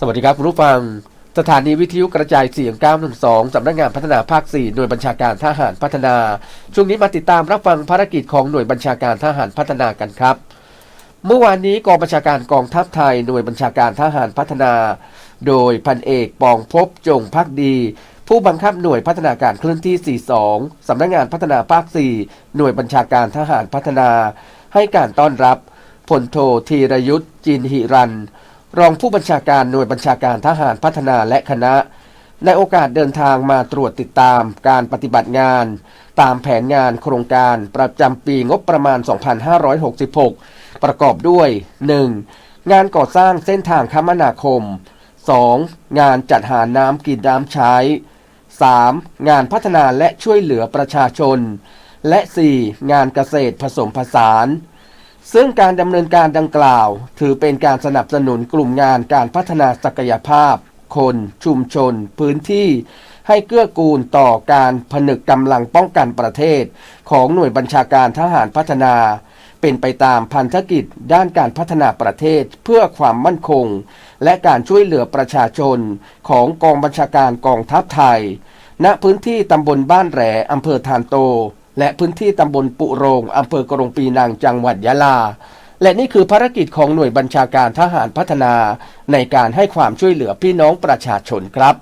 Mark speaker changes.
Speaker 1: สวัสดีครับคุณผู้ฟัง สถานีวิทยุกระจายเสียง 912 สำนักงานพัฒนาภาค 4 หน่วยบัญชาการทหารพัฒนา ช่วงนี้มาติดตามรับฟังภารกิจของหน่วยบัญชาการทหารพัฒนากันครับ เมื่อวานนี้กองบัญชาการกองทัพไทย หน่วยบัญชาการทหารพัฒนา โดยพันเอกปองภพจงพักดี ผู้บังคับหน่วยพัฒนาการเคลื่อนที่ 42 สำนักงานพัฒนาภาค 4 หน่วยบัญชาการทหารพัฒนา ให้การต้อนรับพลโทธีรยุทธ์จินหิรัน รองผู้บัญชาการหน่วยบัญชาการทหารพัฒนาและคณะ ในโอกาสเดินทางมาตรวจติดตามการปฏิบัติงาน ตามแผนงานโครงการประจำปีงบประมาณ 2566 ประกอบด้วย 1. งานก่อสร้างเส้นทางคมนาคม 2. งานจัดหาน้ำกินน้ำใช้ 3. งานพัฒนาและช่วยเหลือประชาชน และ 4. งานเกษตรผสมผสาน ซึ่งการดำเนินการดังกล่าว ถือเป็นการสนับสนุนกลุ่มงานการพัฒนาศักยภาพ คน ชุมชน พื้นที่ ให้เกื้อกูลต่อการผนึกกำลังป้องกันประเทศ ของหน่วยบัญชาการทหารพัฒนา เป็นไปตามพันธกิจด้านการพัฒนาประเทศเพื่อความมั่นคง และการช่วยเหลือประชาชนของกองบัญชาการกองทัพไทย ณพื้นที่ตำบลบ้านแหลอำเภอทานโต และพื้นที่ตำบลปุโรงอำเภอกรงปีนังจังหวัดยะลา และนี่คือภารกิจของหน่วยบัญชาการทหารพัฒนา ในการให้ความช่วยเหลือพี่น้องประชาชนครับ